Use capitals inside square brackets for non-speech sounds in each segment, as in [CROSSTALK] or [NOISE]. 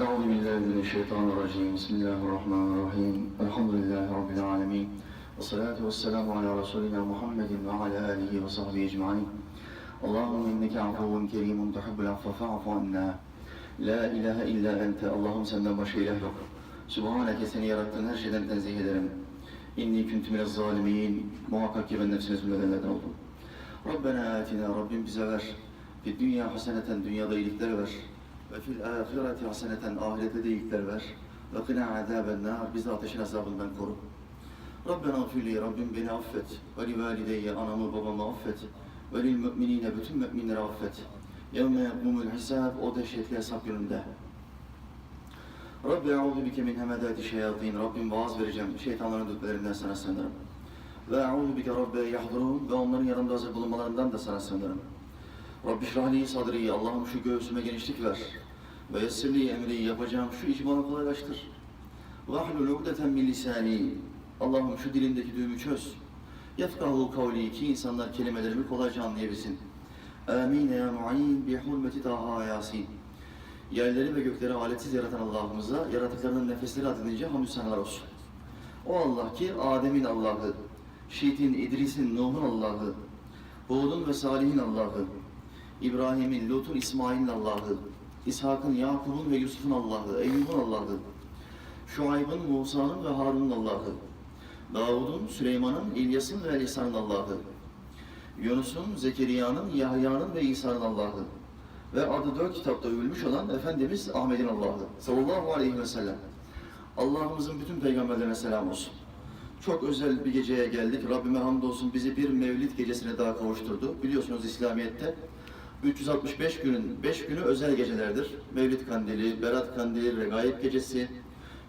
Euzu billahi mineşşeytanirracim. Bismillahirrahmanirrahim. Elhamdülillahi rabbil alamin. Ve salatu vesselamu ala resulina Muhammedin ve ala alihi ve sahbihi ecmaîn. Allahümme inneke afuvun kerimun tuhibbul affe fa'fu anna. La ilahe illa ente. Allah'ım senden başka ilah yok. Subhaneke seni yarattığın her şeyden tenzih ederim. İnni kuntu minez zalimin. Muhakkak ki ben nefsine zulmedenlerden oldum. Rabbena atina. Rabbim bize ver. Fi dünya haseneten dünyada iyilikler. Ve fil ahireti haseneten ahirette de iyilikler ver. Ve kına azaben nar. Bizi ateşin azabından koru. Rabbena gfirli Rabbim beni affet. Ve li valideyye anamı babamı affet. Ve lil müminine bütün müminleri affet. Yevme yakmumul hisab o dehşetli hesap gününde. Rabbi eûzu bike min hemedâti şeyatîn. Rabbim vaaz vereceğim. Şeytanların dürtmelerinden sana sığınırım. Ve eûzu bike Rabbe yahdurun. Ve onların yanımda hazır bulunmalarından da sana sığınırım. Rabbi şrahli sadri. Allah'ım şu göğsüme genişlik ver. Ve yessirli emri yapacağım şu işi bana kolaylaştır. Vahlul ugdeten min lisani. Allah'ım şu dilimdeki düğümü çöz. Yefkahu kavli ki insanlar kelimelerimi kolayca anlayabilsin. Amin ya mu'in bi hurmeti Taha Yasin. Yerleri ve gökleri aletsiz yaratan Allah'ımıza, yaratıklarının nefesleri adedince hamdü senalar olsun. O Allah ki Adem'in Allah'ı, Şiit'in, İdris'in, Nuh'un Allah'ı, Hud'un ve Salih'in Allah'ı, İbrahim'in, Lut'un, İsmail'in Allah'ı, İshak'ın, Yakub'un ve Yusuf'un Allah'ı, Eyyub'un Allah'ı, Şuayb'ın, Musa'nın ve Harun'un Allah'ı, Davud'un, Süleyman'ın, İlyas'ın ve İsa'nın Allah'ı, Yunus'un, Zekeriya'nın, Yahya'nın ve İsa'nın Allah'ı ve adı dört kitapta övülmüş olan Efendimiz Ahmet'in Allah'ı sallallahu aleyhi ve sellem. Allah'ımızın bütün peygamberlerine selam olsun. Çok özel bir geceye geldik. Rabbime hamdolsun bizi bir mevlid gecesine daha kavuşturdu. Biliyorsunuz İslamiyet'te 365 günün 5 günü özel gecelerdir. Mevlid kandili, Berat kandili, Regaib gecesi,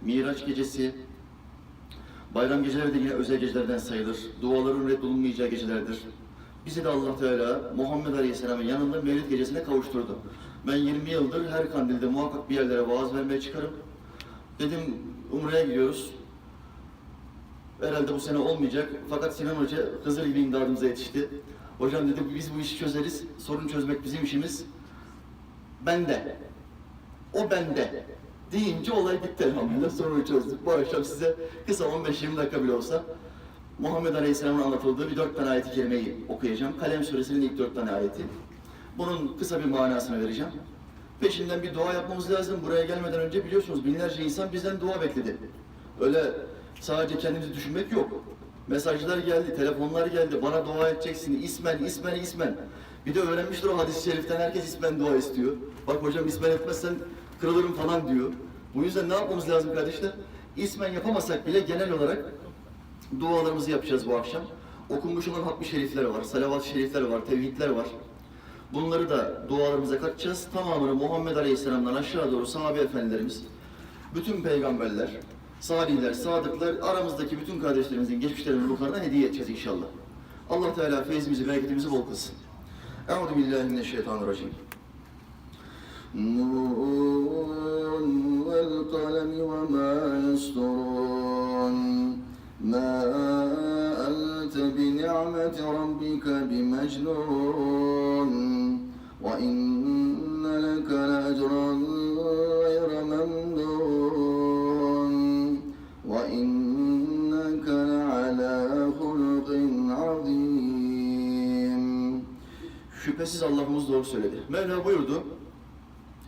Miraç gecesi, Bayram geceleri de yine özel gecelerden sayılır. Duaların reddolunmayacağı gecelerdir. Bizi de Allah Teala Muhammed Aleyhisselam'ın yanında Mevlid gecesine kavuşturdu. Ben 20 yıldır her kandilde muhakkak bir yerlere vaaz vermeye çıkarım. Dedim Umre'ye gidiyoruz. Herhalde bu sene olmayacak. Fakat Sinan Hoca Hızır gibi imdadımıza yetişti. Hocam dedi biz bu işi çözeriz. Sorun çözmek bizim işimiz. Bende. O bende. Deyince olay bitti [LAUGHS] elhamdülillah. Sorunu çözdük. Bu akşam size kısa 15-20 dakika bile olsa Muhammed Aleyhisselam'ın anlatıldığı bir dört tane ayeti kerimeyi okuyacağım. Kalem suresinin ilk dört tane ayeti. Bunun kısa bir manasını vereceğim. Peşinden bir dua yapmamız lazım. Buraya gelmeden önce biliyorsunuz binlerce insan bizden dua bekledi. Öyle sadece kendimizi düşünmek yok. Mesajlar geldi, telefonlar geldi. Bana dua edeceksin. İsmen, ismen, ismen. Bir de öğrenmiştir o hadis-i şeriften herkes ismen dua istiyor. Bak hocam ismen etmezsen kırılırım falan diyor. Bu yüzden ne yapmamız lazım kardeşler? İsmen yapamasak bile genel olarak dualarımızı yapacağız bu akşam. Okunmuş olan hatmi şerifler var, salavat-ı şerifler var, tevhidler var. Bunları da dualarımıza katacağız. Tamamını Muhammed Aleyhisselam'dan aşağı doğru sahabe efendilerimiz, bütün peygamberler, Salihler, sadıklar, aramızdaki bütün kardeşlerimizin geçmişlerinin ruhlarına hediye edeceğiz inşallah. Allah Teala feyzimizi, bereketimizi bol kılsın. Euzu billahi mineşşeytanirracim. Nurun vel kalemi ve ma yasturun. Ma ente bi ni'meti rabbike bi mecnun. Ve inne leke le ecran gayre. Şüphesiz Allah'ımız doğru söyledi. Mevla buyurdu.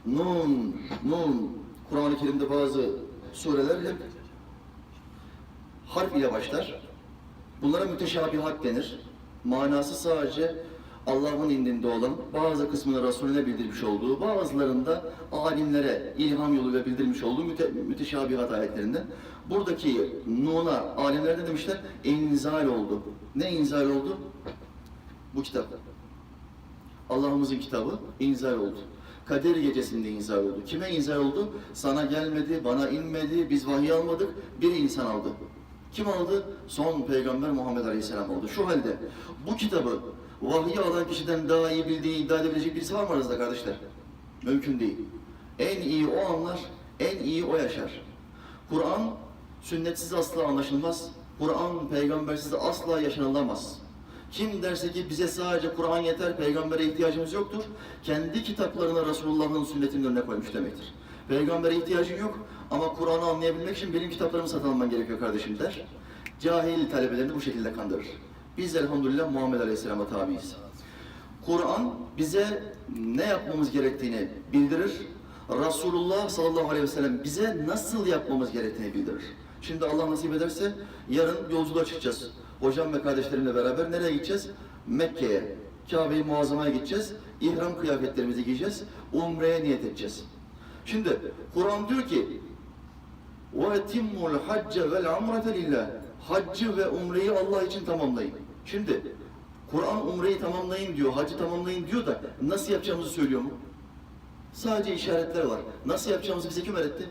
Nun, Nun. Kur'an-ı Kerim'de bazı sureler hep harf ile başlar. Bunlara müteşabihat denir. Manası sadece Allah'ın indinde olan, bazı kısmını Resulüne bildirmiş olduğu, bazılarında alimlere ilham yoluyla bildirmiş olduğu müte, müteşabihat ayetlerinden. Buradaki Nun'a alimler ne demişler? İnzal oldu. Ne inzal oldu? Bu kitap. Allah'ımızın kitabı inzal oldu. Kader gecesinde inzal oldu. Kime inzal oldu? Sana gelmedi, bana inmedi, biz vahiy almadık, bir insan aldı. Kim aldı? Son peygamber Muhammed Aleyhisselam oldu. Şu halde bu kitabı vahiy alan kişiden daha iyi bildiği iddia edebilecek birisi var mı aranızda kardeşler? Mümkün değil. En iyi o anlar, en iyi o yaşar. Kur'an sünnetsiz asla anlaşılmaz. Kur'an peygambersiz asla yaşanılamaz. Kim derse ki bize sadece Kur'an yeter, peygambere ihtiyacımız yoktur, kendi kitaplarına Resulullah'ın sünnetinin önüne koymuş demektir. Peygambere ihtiyacın yok ama Kur'an'ı anlayabilmek için benim kitaplarımı satın gerekiyor kardeşim der. Cahil talebelerini bu şekilde kandırır. Biz elhamdülillah Muhammed Aleyhisselam'a tabiiz. Kur'an bize ne yapmamız gerektiğini bildirir. Resulullah sallallahu aleyhi ve sellem bize nasıl yapmamız gerektiğini bildirir. Şimdi Allah nasip ederse yarın yolculuğa çıkacağız Hocam ve kardeşlerimle beraber nereye gideceğiz? Mekke'ye, Kabe-i Muazzama'ya gideceğiz. İhram kıyafetlerimizi giyeceğiz. Umre'ye niyet edeceğiz. Şimdi Kur'an diyor ki وَاَتِمُّ الْحَجَّ وَالْعَمْرَةَ لِلّٰهِ Haccı ve umreyi Allah için tamamlayın. Şimdi Kur'an umreyi tamamlayın diyor, hacı tamamlayın diyor da nasıl yapacağımızı söylüyor mu? Sadece işaretler var. Nasıl yapacağımızı bize kim öğretti?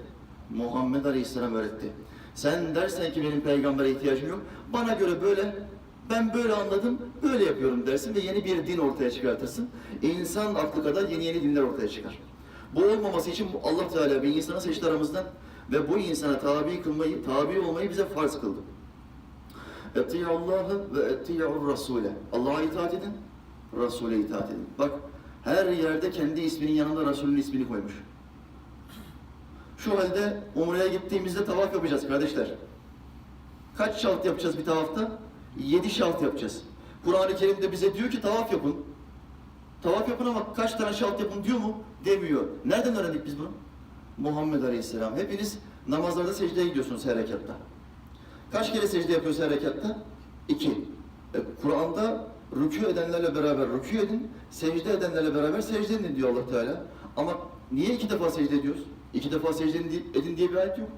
Muhammed Aleyhisselam öğretti. Sen dersen ki benim peygambere ihtiyacım yok, bana göre böyle, ben böyle anladım, böyle yapıyorum dersin ve yeni bir din ortaya çıkartırsın. İnsan aklı kadar yeni yeni dinler ortaya çıkar. Bu olmaması için Allah Teala bir insanı seçti aramızdan ve bu insana tabi kılmayı, tabi olmayı bize farz kıldı. Eti'u Allah'ı ve eti'u Rasule. Allah'a itaat edin, Resul'e itaat edin. Bak her yerde kendi isminin yanında Resul'ün ismini koymuş. Şu halde Umre'ye gittiğimizde tavaf yapacağız kardeşler. Kaç şalt yapacağız bir tavafta? Yedi şalt yapacağız. Kur'an-ı Kerim'de bize diyor ki tavaf yapın. Tavaf yapın ama kaç tane şalt yapın diyor mu? Demiyor. Nereden öğrendik biz bunu? Muhammed Aleyhisselam. Hepiniz namazlarda secdeye gidiyorsunuz her rekatta. Kaç kere secde yapıyoruz her rekatta? İki. E, Kur'an'da rükû edenlerle beraber rükû edin, secde edenlerle beraber secde edin diyor Allah Teala. Ama niye iki defa secde ediyoruz? İki defa secde edin diye- bir ayet yok.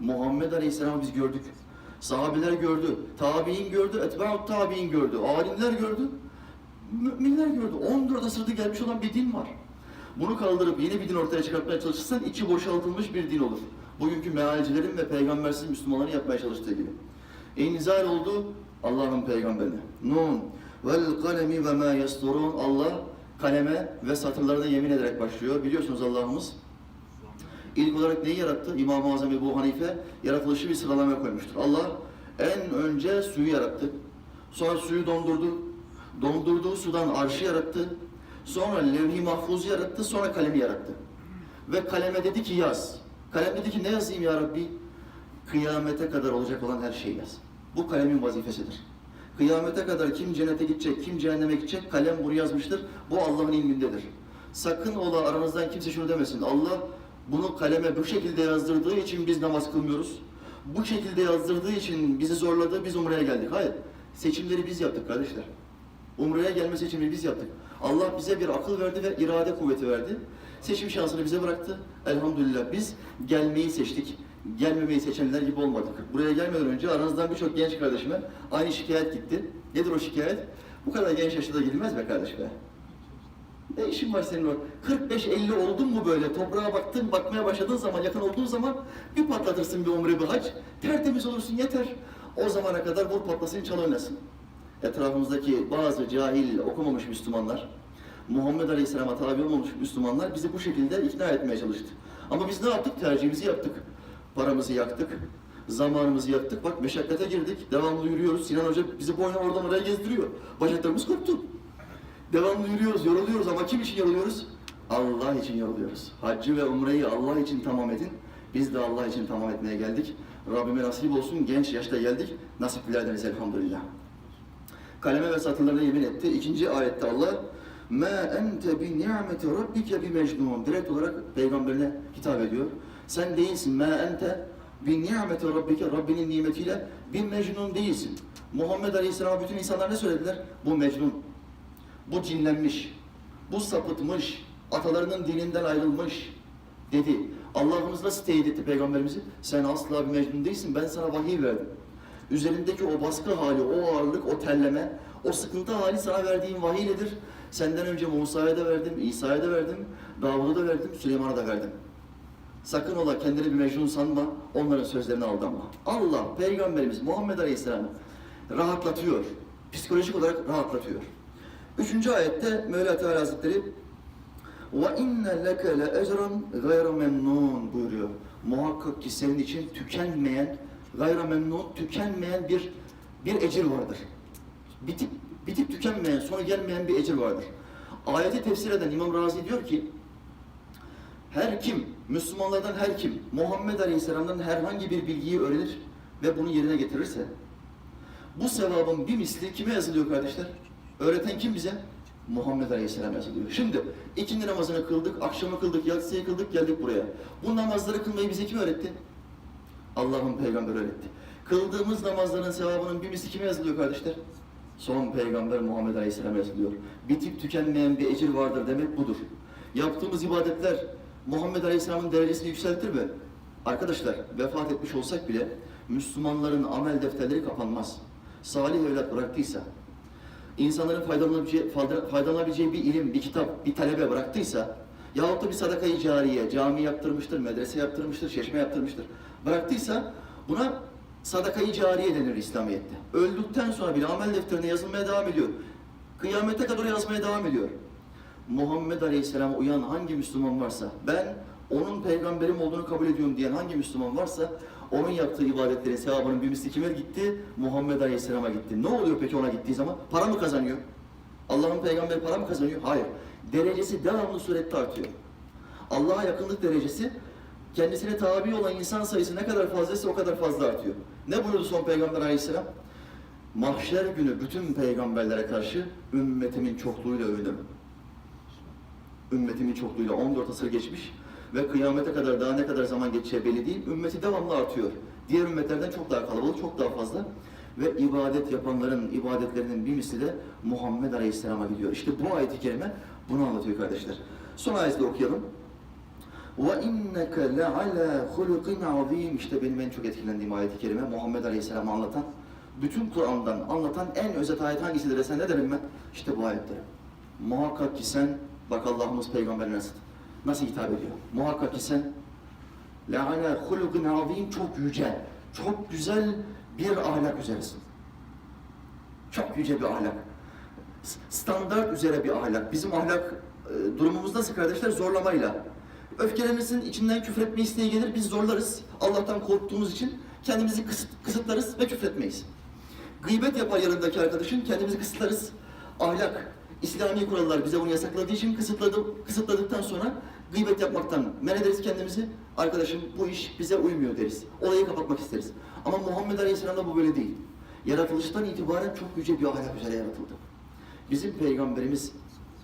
Muhammed Aleyhisselam'ı biz gördük. Sahabeler gördü, tabi'in gördü, etba'ut tabi'in gördü, alimler gördü, müminler gördü. 14 asırda gelmiş olan bir din var. Bunu kaldırıp yeni bir din ortaya çıkartmaya çalışırsan içi boşaltılmış bir din olur. Bugünkü mealcilerin ve peygambersiz Müslümanların yapmaya çalıştığı gibi. İnzal oldu Allah'ın peygamberine. Nun vel kalemi ve ma yasturun. Allah kaleme ve satırlarına yemin ederek başlıyor. Biliyorsunuz Allah'ımız İlk olarak neyi yarattı? İmam-ı Azam Ebu Hanife yaratılışı bir sıralamaya koymuştur. Allah en önce suyu yarattı. Sonra suyu dondurdu. Dondurduğu sudan arşı yarattı. Sonra levh-i mahfuzu yarattı. Sonra kalemi yarattı. Ve kaleme dedi ki yaz. Kalem dedi ki ne yazayım ya Rabbi? Kıyamete kadar olacak olan her şeyi yaz. Bu kalemin vazifesidir. Kıyamete kadar kim cennete gidecek, kim cehenneme gidecek kalem bunu yazmıştır. Bu Allah'ın ilmindedir. Sakın ola aranızdan kimse şunu demesin. Allah bunu kaleme bu şekilde yazdırdığı için biz namaz kılmıyoruz. Bu şekilde yazdırdığı için bizi zorladı, biz Umre'ye geldik. Hayır. Seçimleri biz yaptık kardeşler. Umre'ye gelme seçimini biz yaptık. Allah bize bir akıl verdi ve irade kuvveti verdi. Seçim şansını bize bıraktı. Elhamdülillah biz gelmeyi seçtik. Gelmemeyi seçenler gibi olmadık. Buraya gelmeden önce aranızdan birçok genç kardeşime aynı şikayet gitti. Nedir o şikayet? Bu kadar genç yaşta gidilmez be kardeş be. Ne işin var senin orada? 45-50 oldun mu böyle? Toprağa baktın, bakmaya başladığın zaman, yakın olduğun zaman bir patlatırsın bir umre bir hac. Tertemiz olursun yeter. O zamana kadar vur patlasın, çal oynasın. Etrafımızdaki bazı cahil, okumamış Müslümanlar, Muhammed Aleyhisselam'a tabi olmamış Müslümanlar bizi bu şekilde ikna etmeye çalıştı. Ama biz ne yaptık? Tercihimizi yaptık. Paramızı yaktık, zamanımızı yaktık. Bak meşakkate girdik, devamlı yürüyoruz. Sinan Hoca bizi boyuna oradan oraya gezdiriyor. Bacaklarımız koptu. Devamlı yürüyoruz, yoruluyoruz ama kim için yoruluyoruz? Allah için yoruluyoruz. Haccı ve umreyi Allah için tamam edin. Biz de Allah için tamam etmeye geldik. Rabbime nasip olsun, genç yaşta geldik. Nasiplilerdeniz elhamdülillah. Kaleme ve satırlarına yemin etti. İkinci ayette Allah bi ni'meti rabbike bi mecnun. Direkt olarak peygamberine hitap ediyor. Sen değilsin. Ente bi ni'meti rabbike. Rabbinin nimetiyle bir mecnun değilsin. Muhammed Aleyhisselam'a bütün insanlar ne söylediler? Bu mecnun. Bu cinlenmiş. Bu sapıtmış. Atalarının dininden ayrılmış. Dedi. Allah'ımız nasıl teyit etti peygamberimizi? Sen asla bir mecnun değilsin. Ben sana vahiy verdim. Üzerindeki o baskı hali, o ağırlık, o telleme, o sıkıntı hali sana verdiğim vahiy nedir? Senden önce Musa'ya da verdim, İsa'ya da verdim, Davud'a da verdim, Süleyman'a da verdim. Sakın ola kendini bir mecnun sanma, onların sözlerine aldanma. Allah, Peygamberimiz Muhammed Aleyhisselam'ı rahatlatıyor, psikolojik olarak rahatlatıyor. Üçüncü ayette Mevla Teala Hazretleri ve inne leke le ecran gayra memnun buyuruyor. Muhakkak ki senin için tükenmeyen, gayra memnun, tükenmeyen bir bir ecir vardır. Bitip bitip tükenmeyen, sona gelmeyen bir ecir vardır. Ayeti tefsir eden İmam Razi diyor ki her kim, Müslümanlardan her kim Muhammed Aleyhisselam'dan herhangi bir bilgiyi öğrenir ve bunu yerine getirirse bu sevabın bir misli kime yazılıyor kardeşler? Öğreten kim bize? Muhammed Aleyhisselam yazılıyor. Şimdi ikindi namazını kıldık, akşamı kıldık, yatsıyı kıldık, geldik buraya. Bu namazları kılmayı bize kim öğretti? Allah'ın peygamberi öğretti. Kıldığımız namazların sevabının bir misli kime yazılıyor kardeşler? Son peygamber Muhammed Aleyhisselam yazılıyor. Bitip tükenmeyen bir ecir vardır demek budur. Yaptığımız ibadetler Muhammed Aleyhisselam'ın derecesini yükseltir mi? Arkadaşlar vefat etmiş olsak bile Müslümanların amel defterleri kapanmaz. Salih evlat bıraktıysa, insanların faydalanabileceği, fayda- faydalanabileceği bir ilim, bir kitap, bir talebe bıraktıysa yahut da bir sadakayı cariye, cami yaptırmıştır, medrese yaptırmıştır, çeşme yaptırmıştır. Bıraktıysa buna sadakayı cariye denir İslamiyet'te. Öldükten sonra bile amel defterine yazılmaya devam ediyor. Kıyamete kadar yazmaya devam ediyor. Muhammed Aleyhisselam'a uyan hangi Müslüman varsa, ben onun peygamberim olduğunu kabul ediyorum diyen hangi Müslüman varsa, onun yaptığı ibadetlerin sevabının bir misli kime gitti? Muhammed Aleyhisselam'a gitti. Ne oluyor peki ona gittiği zaman? Para mı kazanıyor? Allah'ın peygamberi para mı kazanıyor? Hayır. Derecesi devamlı surette artıyor. Allah'a yakınlık derecesi kendisine tabi olan insan sayısı ne kadar fazlaysa o kadar fazla artıyor. Ne buyurdu son peygamber aleyhisselam? Mahşer günü bütün peygamberlere karşı ümmetimin çokluğuyla övünürüm. Ümmetimin çokluğuyla 14 asır geçmiş ve kıyamete kadar daha ne kadar zaman geçeceği belli değil. Ümmeti devamlı artıyor. Diğer ümmetlerden çok daha kalabalık, çok daha fazla. Ve ibadet yapanların ibadetlerinin bir misli de Muhammed Aleyhisselam'a gidiyor. İşte bu ayet-i kerime bunu anlatıyor kardeşler. Son ayeti de okuyalım. وَاِنَّكَ لَعَلَى خُلُقٍ عَظِيمٍ İşte benim en çok etkilendiğim ayet-i kerime Muhammed Aleyhisselam'ı anlatan, bütün Kur'an'dan anlatan en özet ayet hangisidir desen ne derim ben? İşte bu ayetler. Muhakkak ki sen, bak Allah'ımız peygamberine nasıl, nasıl hitap ediyor? Muhakkak ki sen لَعَلَى خُلُقٍ عَظِيمٍ Çok yüce, çok güzel bir ahlak üzeresin. Çok yüce bir ahlak. S- Standart üzere bir ahlak. Bizim ahlak e, durumumuz nasıl kardeşler? Zorlamayla. Öfkelerimizin içinden küfretme isteği gelir, biz zorlarız. Allah'tan korktuğumuz için kendimizi kısıt, kısıtlarız ve küfretmeyiz. Gıybet yapar yanındaki arkadaşın, kendimizi kısıtlarız. Ahlak, İslami kurallar bize bunu yasakladığı için kısıtladı, kısıtladıktan sonra gıybet yapmaktan men ederiz kendimizi. Arkadaşım bu iş bize uymuyor deriz. Olayı kapatmak isteriz. Ama Muhammed Aleyhisselam'da bu böyle değil. Yaratılıştan itibaren çok yüce bir ahlak üzere yaratıldı. Bizim peygamberimiz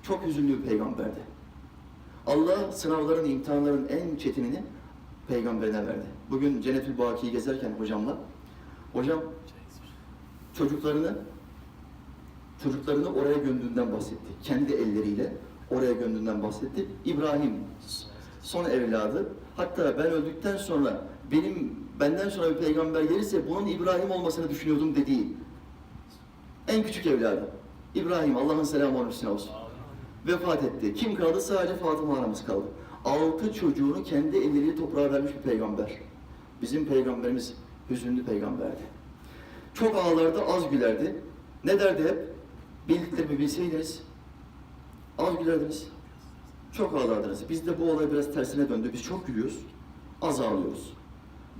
çok hüzünlü bir peygamberdi. Allah sınavların, imtihanların en çetinini peygamberine verdi. Bugün Cennetül Baki'yi gezerken hocamla, hocam çocuklarını çocuklarını oraya gömdüğünden bahsetti. Kendi elleriyle oraya gömdüğünden bahsetti. İbrahim son evladı. Hatta ben öldükten sonra benim benden sonra bir peygamber gelirse bunun İbrahim olmasını düşünüyordum dediği en küçük evladı. İbrahim Allah'ın selamı onun üstüne olsun. Vefat etti. Kim kaldı? Sadece Fatıma anamız kaldı. Altı çocuğunu kendi elleriyle toprağa vermiş bir peygamber. Bizim peygamberimiz hüzünlü peygamberdi. Çok ağlardı, az gülerdi. Ne derdi hep? Bildiklerimi bilseydiniz, az gülerdiniz. Çok ağlardınız. Bizde bu olay biraz tersine döndü. Biz çok gülüyoruz, az ağlıyoruz.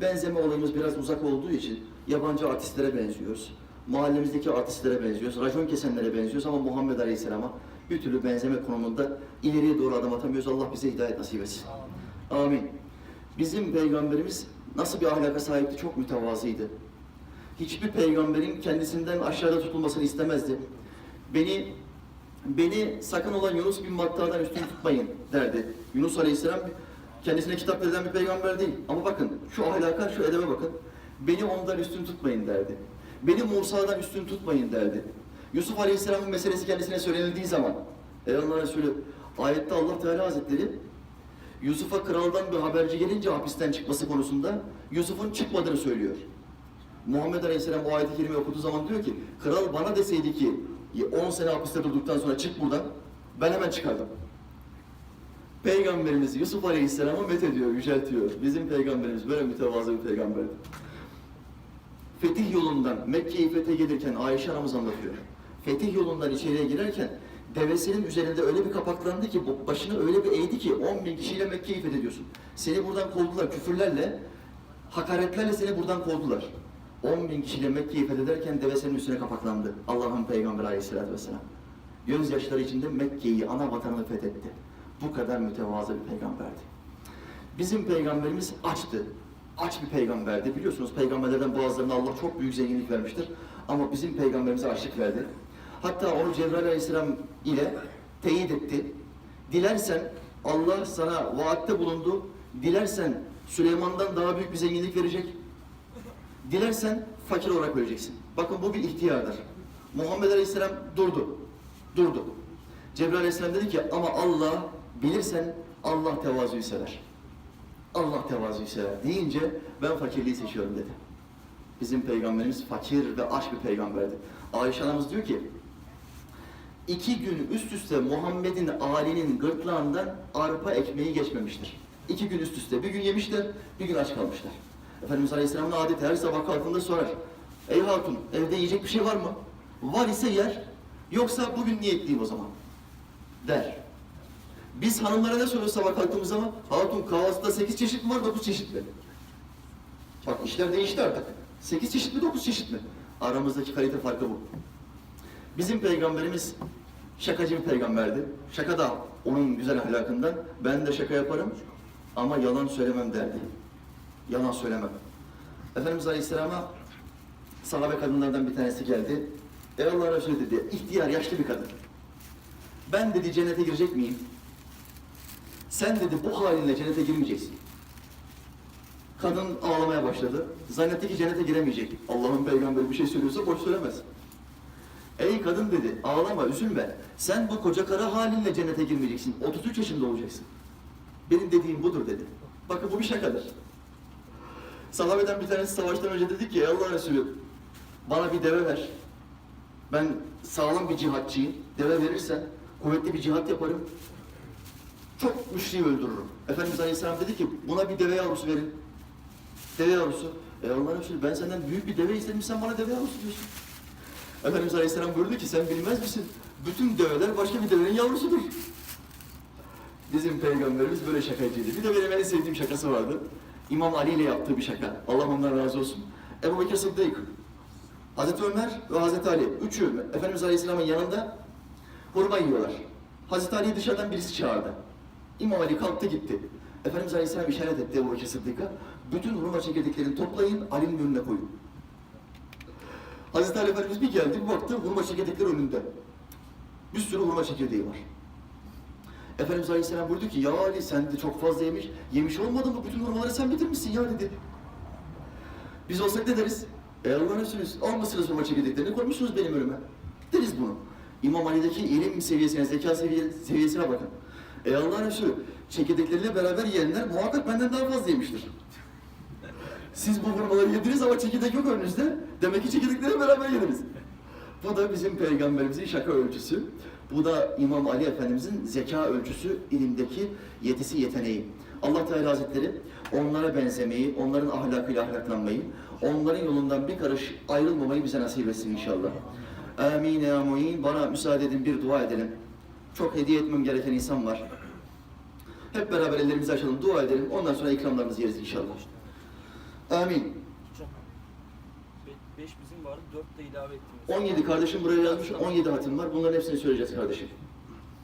Benzeme olayımız biraz uzak olduğu için yabancı artistlere benziyoruz. Mahallemizdeki artistlere benziyoruz. Racon kesenlere benziyoruz ama Muhammed Aleyhisselam'a bir türlü benzeme konumunda ileriye doğru adım atamıyoruz. Allah bize hidayet nasip etsin. Amin. Bizim peygamberimiz nasıl bir ahlaka sahipti? Çok mütevazıydı. Hiçbir peygamberin kendisinden aşağıda tutulmasını istemezdi. Beni beni sakın olan Yunus bin Matta'dan üstün tutmayın derdi. Yunus Aleyhisselam kendisine kitap verilen bir peygamber değil. Ama bakın şu ahlaka, şu edebe bakın. Beni ondan üstün tutmayın derdi. Beni Musa'dan üstün tutmayın derdi. Yusuf Aleyhisselam'ın meselesi kendisine söylenildiği zaman Ey Allah Resulü ayette Allah Teala Hazretleri Yusuf'a kraldan bir haberci gelince hapisten çıkması konusunda Yusuf'un çıkmadığını söylüyor. Muhammed Aleyhisselam o ayet-i kerimeyi okuduğu zaman diyor ki kral bana deseydi ki 10 sene hapiste durduktan sonra çık buradan ben hemen çıkardım. Peygamberimiz Yusuf Aleyhisselam'ı met ediyor, yüceltiyor. Bizim peygamberimiz böyle mütevazı bir peygamberdi. Fetih yolundan Mekke'yi fethe gelirken Ayşe anamız anlatıyor. Fetih yolundan içeriye girerken devesinin üzerinde öyle bir kapaklandı ki başını öyle bir eğdi ki 10 bin kişiyle Mekke'yi fethediyorsun. Seni buradan kovdular küfürlerle, hakaretlerle seni buradan kovdular. 10 bin kişiyle Mekke'yi fethederken devesinin üstüne kapaklandı. Allah'ın peygamberi aleyhissalatü vesselam. Gözyaşları içinde Mekke'yi, ana vatanını fethetti. Bu kadar mütevazı bir peygamberdi. Bizim peygamberimiz açtı. Aç bir peygamberdi. Biliyorsunuz peygamberlerden bazılarına Allah çok büyük zenginlik vermiştir. Ama bizim peygamberimize açlık verdi. Hatta onu Cebrail aleyhisselam ile teyit etti. Dilersen Allah sana vaatte bulundu. Dilersen Süleyman'dan daha büyük bir zenginlik verecek. Dilersen fakir olarak öleceksin. Bakın bu bir ihtiyardır. Muhammed Aleyhisselam durdu. Durdu. Cebrail Aleyhisselam dedi ki ama Allah bilirsen Allah tevazuyu sever. Allah tevazuyu sever deyince ben fakirliği seçiyorum dedi. Bizim peygamberimiz fakir ve aç bir peygamberdi. Ayşe anamız diyor ki iki gün üst üste Muhammed'in alinin gırtlağından arpa ekmeği geçmemiştir. İki gün üst üste. Bir gün yemişler, bir gün aç kalmışlar. Efendimiz Aleyhisselam'ın adeti her sabah kalktığında sorar. Ey hatun evde yiyecek bir şey var mı? Var ise yer, yoksa bugün niyetliyim o zaman. Der. Biz hanımlara ne soruyoruz sabah kalktığımız zaman? Hatun kahvaltıda 8 çeşit mi var, 9 çeşit mi? Bak işler değişti artık. 8 çeşit mi, 9 çeşit mi? Aramızdaki kalite farkı bu. Bizim peygamberimiz şakacı bir peygamberdi. Şaka da onun güzel ahlakından. Ben de şaka yaparım ama yalan söylemem derdi. Yalan söylemem. Efendimiz Aleyhisselam'a sahabe kadınlardan bir tanesi geldi. Ey Allah Resulü dedi, ihtiyar yaşlı bir kadın. Ben dedi cennete girecek miyim? Sen dedi bu halinle cennete girmeyeceksin. Kadın ağlamaya başladı. Zannetti ki cennete giremeyecek. Allah'ın peygamberi bir şey söylüyorsa boş söylemez. Ey kadın dedi, ağlama, üzülme. Sen bu koca kara halinle cennete girmeyeceksin. 33 yaşında olacaksın. Benim dediğim budur dedi. Bakın bu bir şakadır. Sahabeden bir tanesi savaştan önce dedi ki, Allah Resulü, bana bir deve ver. Ben sağlam bir cihatçıyım. Deve verirsen kuvvetli bir cihat yaparım. Çok müşriği öldürürüm. Efendimiz Aleyhisselam dedi ki, buna bir deve yavrusu verin. Deve yavrusu. Ey Allah Resulü, ben senden büyük bir deve istedim, sen bana deve yavrusu diyorsun. Efendimiz Aleyhisselam buyurdu ki sen bilmez misin? Bütün develer başka bir devenin yavrusudur. Bizim peygamberimiz böyle şakacıydı. Bir de benim en sevdiğim şakası vardı. İmam Ali ile yaptığı bir şaka. Allah ondan razı olsun. Ebu Bekir Sıddık, Hazreti Ömer ve Hazreti Ali. Üçü Efendimiz Aleyhisselam'ın yanında hurma yiyorlar. Hazreti Ali dışarıdan birisi çağırdı. İmam Ali kalktı gitti. Efendimiz Aleyhisselam işaret etti Ebu Bekir Sıddık'a. Bütün hurma çekirdeklerini toplayın, Ali'nin önüne koyun. Hazreti Ali Efendimiz bir geldi, bir baktı hurma çekirdekleri önünde. Bir sürü hurma çekirdeği var. Efendimiz Aleyhisselam buyurdu ki, ya Ali sen de çok fazla yemiş, yemiş olmadın mı? Bütün hurmaları sen bitirmişsin ya dedi. Biz olsak ne deriz? Ey Allah Resulü, almışsınız hurma çekirdeklerini, koymuşsunuz benim önüme. Deriz bunu. İmam Ali'deki ilim seviyesine, zeka seviye- seviyesine bakın. Ey Allah Resulü, çekirdekleriyle beraber yiyenler muhakkak benden daha fazla yemiştir. [LAUGHS] Siz bu hurmaları yediniz ama çekirdek yok önünüzde. Demek ki çekirdekleri beraber yediniz. Bu da bizim peygamberimizin şaka ölçüsü. Bu da İmam Ali Efendimizin zeka ölçüsü, ilimdeki yetisi, yeteneği. Allah Teala Hazretleri onlara benzemeyi, onların ahlakıyla ahlaklanmayı, onların yolundan bir karış ayrılmamayı bize nasip etsin inşallah. Amin ya muin. Bana müsaade edin bir dua edelim. Çok hediye etmem gereken insan var. Hep beraber ellerimizi açalım, dua edelim. Ondan sonra ikramlarımızı yeriz inşallah. Amin. 5 bizim vardı, 4 de ilave ettiğimiz. 17 kardeşim buraya yazmış, 17 hatim var. Bunların hepsini söyleyeceğiz kardeşim.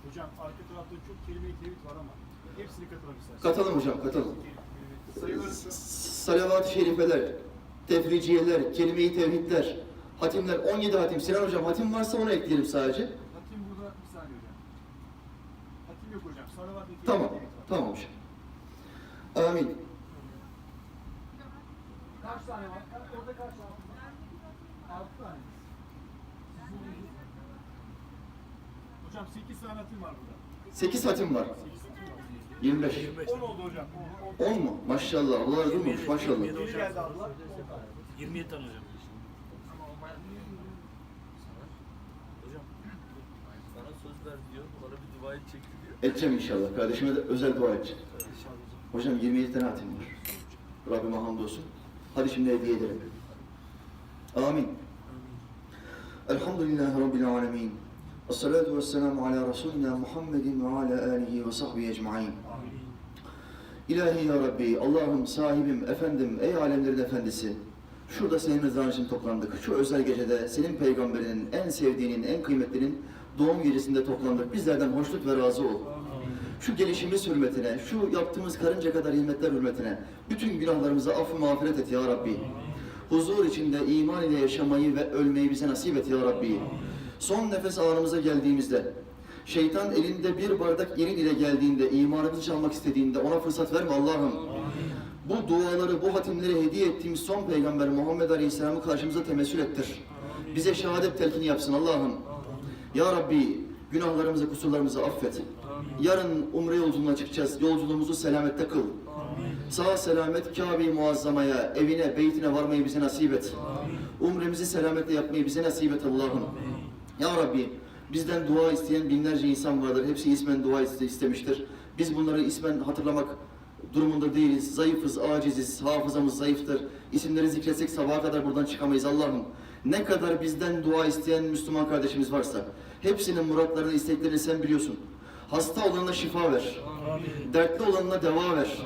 Hocam arka tarafta çok kelime-i tevhid var ama hepsini katalım isterseniz. Katalım hocam, katalım. Salavat-ı şerifeler, tefriciyeler, kelime-i tevhidler, hatimler, 17 hatim. Sinan hocam hatim varsa onu ekleyelim sadece. Hatim burada bir saniye hocam. Hatim yok hocam. Salavat ve kelime-i Tamam, tamam hocam. Amin. Kaç tane var? Orada kaç tane var? Altı tane. Hocam 8 tane hatim var burada. 8 hatim var. 8 hatim var. 25. 10 oldu hocam. 10, 10 mu? Maşallah. Allah razı olsun. Maşallah. Bir geldi abla. 27 tane hocam. Hocam, söz ver diyor, bana bir dua edecek diyor. Edeceğim inşallah. Kardeşime de özel dua edeceğim. İnşallah. Hocam 27 tane hatim var. Rabbime hamdolsun. Hadi şimdi hediye edelim. Amin. Elhamdülillahi Rabbil alemin. Esselatu vesselamu ala Resulina Muhammedin ve ala alihi ve sahbihi ecma'in. İlahi ya Rabbi, Allah'ım, sahibim, efendim, ey alemlerin efendisi. Şurada senin rızan için toplandık. Şu özel gecede senin peygamberinin en sevdiğinin, en kıymetlinin doğum gecesinde toplandık. Bizlerden hoşnut ve razı ol. şu gelişimiz hürmetine, şu yaptığımız karınca kadar hizmetler hürmetine bütün günahlarımıza affı mağfiret et ya Rabbi. Huzur içinde iman ile yaşamayı ve ölmeyi bize nasip et ya Rabbi. Son nefes anımıza geldiğimizde, şeytan elinde bir bardak irin ile geldiğinde, imanımızı çalmak istediğinde ona fırsat verme Allah'ım. Bu duaları, bu hatimleri hediye ettiğimiz son peygamber Muhammed Aleyhisselam'ı karşımıza temessül ettir. Bize şehadet telkini yapsın Allah'ım. Ya Rabbi günahlarımızı, kusurlarımızı affet. Yarın umre yolculuğuna çıkacağız. Yolculuğumuzu selamette kıl. Sağ selamet Kabe-i Muazzama'ya, evine, beytine varmayı bize nasip et. Umremizi selametle yapmayı bize nasip et Allah'ım. Ya Rabbi bizden dua isteyen binlerce insan vardır. Hepsi ismen dua iste- istemiştir. Biz bunları ismen hatırlamak durumunda değiliz. Zayıfız, aciziz, hafızamız zayıftır. İsimleri zikretsek sabaha kadar buradan çıkamayız Allah'ım. Ne kadar bizden dua isteyen Müslüman kardeşimiz varsa hepsinin muratlarını, isteklerini sen biliyorsun. Hasta olanına şifa ver. Dertli olanına deva ver.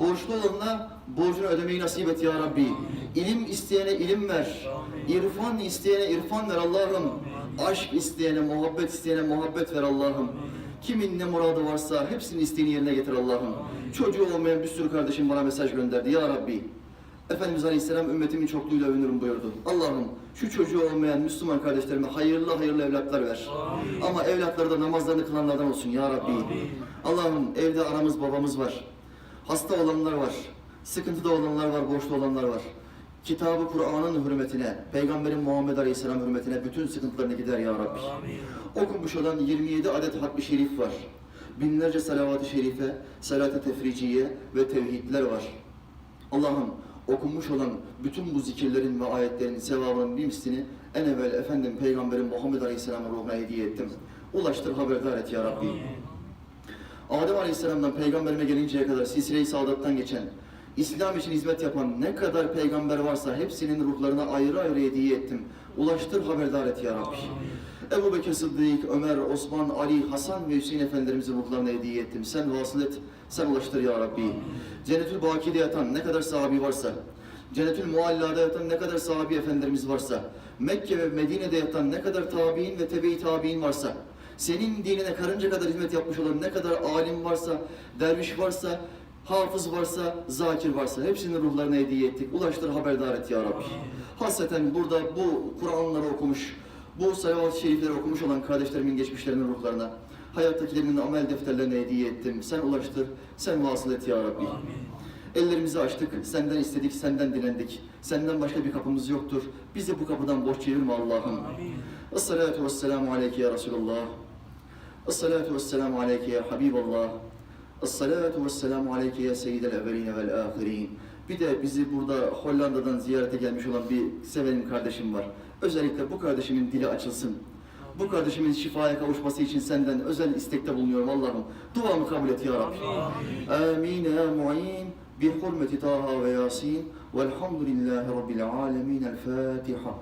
Borçlu olanına borcunu ödemeyi nasip et ya Rabbi. İlim isteyene ilim ver. İrfan isteyene irfan ver Allah'ım. Aşk isteyene, muhabbet isteyene muhabbet ver Allah'ım. Kimin ne muradı varsa hepsinin isteğini yerine getir Allah'ım. Çocuğu olmayan bir sürü kardeşim bana mesaj gönderdi ya Rabbi. Efendimiz Aleyhisselam ümmetimin çokluğuyla övünürüm buyurdu. Allah'ım şu çocuğu olmayan Müslüman kardeşlerime hayırlı hayırlı evlatlar ver. Ama evlatları da namazlarını kılanlardan olsun ya Rabbi. Allah'ım evde anamız babamız var. Hasta olanlar var. Sıkıntıda olanlar var, borçlu olanlar var. Kitabı Kur'an'ın hürmetine, Peygamberin Muhammed Aleyhisselam hürmetine bütün sıkıntılarını gider ya Rabbi. Okunmuş olan 27 adet hatmi şerif var. Binlerce salavat-ı şerife, salat-ı tefriciye ve tevhidler var. Allah'ım okunmuş olan bütün bu zikirlerin ve ayetlerin sevabının bir mislini en evvel efendim Peygamberin Muhammed Aleyhisselam'ın ruhuna hediye ettim. Ulaştır haberdar et ya Rabbi. Adem Aleyhisselam'dan peygamberime gelinceye kadar silsile-i saadattan geçen, İslam için hizmet yapan ne kadar peygamber varsa hepsinin ruhlarına ayrı ayrı hediye ettim. Ulaştır haberdar et ya Rabbi. Ebu Bekir Sıddık, Ömer, Osman, Ali, Hasan ve Hüseyin efendilerimizin ruhlarına hediye ettim. Sen vasıl et, sen ulaştır ya Rabbi. Cennetül Baki'de yatan ne kadar sahabi varsa, Cennetül Mualla'da yatan ne kadar sahabi efendilerimiz varsa, Mekke ve Medine'de yatan ne kadar tabi'in ve tebe-i tabi'in varsa, senin dinine karınca kadar hizmet yapmış olan ne kadar alim varsa, derviş varsa, hafız varsa, zakir varsa hepsinin ruhlarına hediye ettik. Ulaştır haberdar et ya Rabbi. Hasreten burada bu Kur'anları okumuş, bu salavat-ı şerifleri okumuş olan kardeşlerimin geçmişlerinin ruhlarına, hayattakilerinin amel defterlerine hediye ettim. Sen ulaştır, sen vasıl et ya Rabbi. Ellerimizi açtık, senden istedik, senden dilendik. Senden başka bir kapımız yoktur. Bizi bu kapıdan boş çevirme Allah'ım. Esselatu vesselamu aleyke ya Resulallah. Esselatu vesselamu aleyke ya Habiballah. Esselatu vesselamu aleyke ya seyyidel evveline vel ahirin. Bir de bizi burada Hollanda'dan ziyarete gelmiş olan bir sevenim kardeşim var. Özellikle bu kardeşimin dili açılsın. Bu kardeşimin şifaya kavuşması için senden özel istekte bulunuyorum Allah'ım. Duamı kabul et ya Rabbi. Amin ya mu'in. Bi hurmeti Taha ve Yasin. Velhamdülillahi Rabbil alemin. El Fatiha.